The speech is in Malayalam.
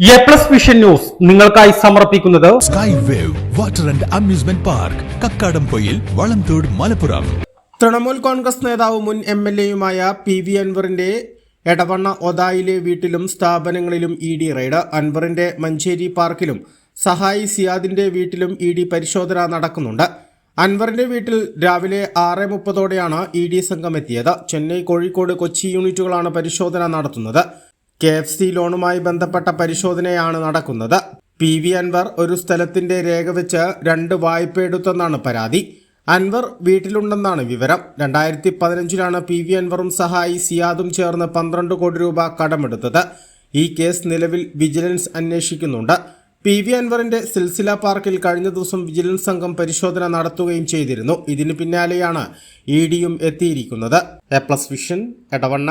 എ പ്ലസ് വിഷൻ ന്യൂസ് നിങ്ങൾക്കായി സമർപ്പിക്കുന്നത് sky wave water and amusement park Kakkadampoyil Valamthode Malappuram. Trinamool Congress നേതാവ് മുൻ എം എൽ എയുമായ പി വി അൻവറിന്റെ എടവണ്ണ ഒതായിലെ വീട്ടിലും സ്ഥാപനങ്ങളിലും ഇ ഡി റെയ്ഡ് അൻവറിന്റെ മഞ്ചേരി പാർക്കിലും സഹായി സിയാദിന്റെ വീട്ടിലും ഇ ഡി പരിശോധന നടക്കുന്നുണ്ട്. അൻവറിന്റെ വീട്ടിൽ രാവിലെ ആറ് മുപ്പതോടെയാണ് ഇ ഡി സംഘം എത്തിയത്. ചെന്നൈ കോഴിക്കോട് കൊച്ചി യൂണിറ്റുകളാണ് പരിശോധന നടത്തുന്നത്. കെ എഫ് സി ലോണുമായി ബന്ധപ്പെട്ട പരിശോധനയാണ് നടക്കുന്നത്. പി വി അൻവർ ഒരു സ്ഥലത്തിന്റെ രേഖ വെച്ച് രണ്ട് വായ്പ എടുത്തെന്നാണ് പരാതി. അൻവർ വീട്ടിലുണ്ടെന്നാണ് വിവരം. രണ്ടായിരത്തി പതിനഞ്ചിലാണ് പി വി അൻവറും സഹായി സിയാദും ചേർന്ന് പന്ത്രണ്ട് കോടി രൂപ കടമെടുത്തത്. ഈ കേസ് നിലവിൽ വിജിലൻസ് അന്വേഷിക്കുന്നുണ്ട്. പി വി അൻവറിന്റെ സിൽസില പാർക്കിൽ കഴിഞ്ഞ ദിവസം വിജിലൻസ് സംഘം പരിശോധന നടത്തുകയും ചെയ്തിരുന്നു. ഇതിന് പിന്നാലെയാണ് ഇ ഡിയും എത്തിയിരിക്കുന്നത്. A plus vision Edavanna.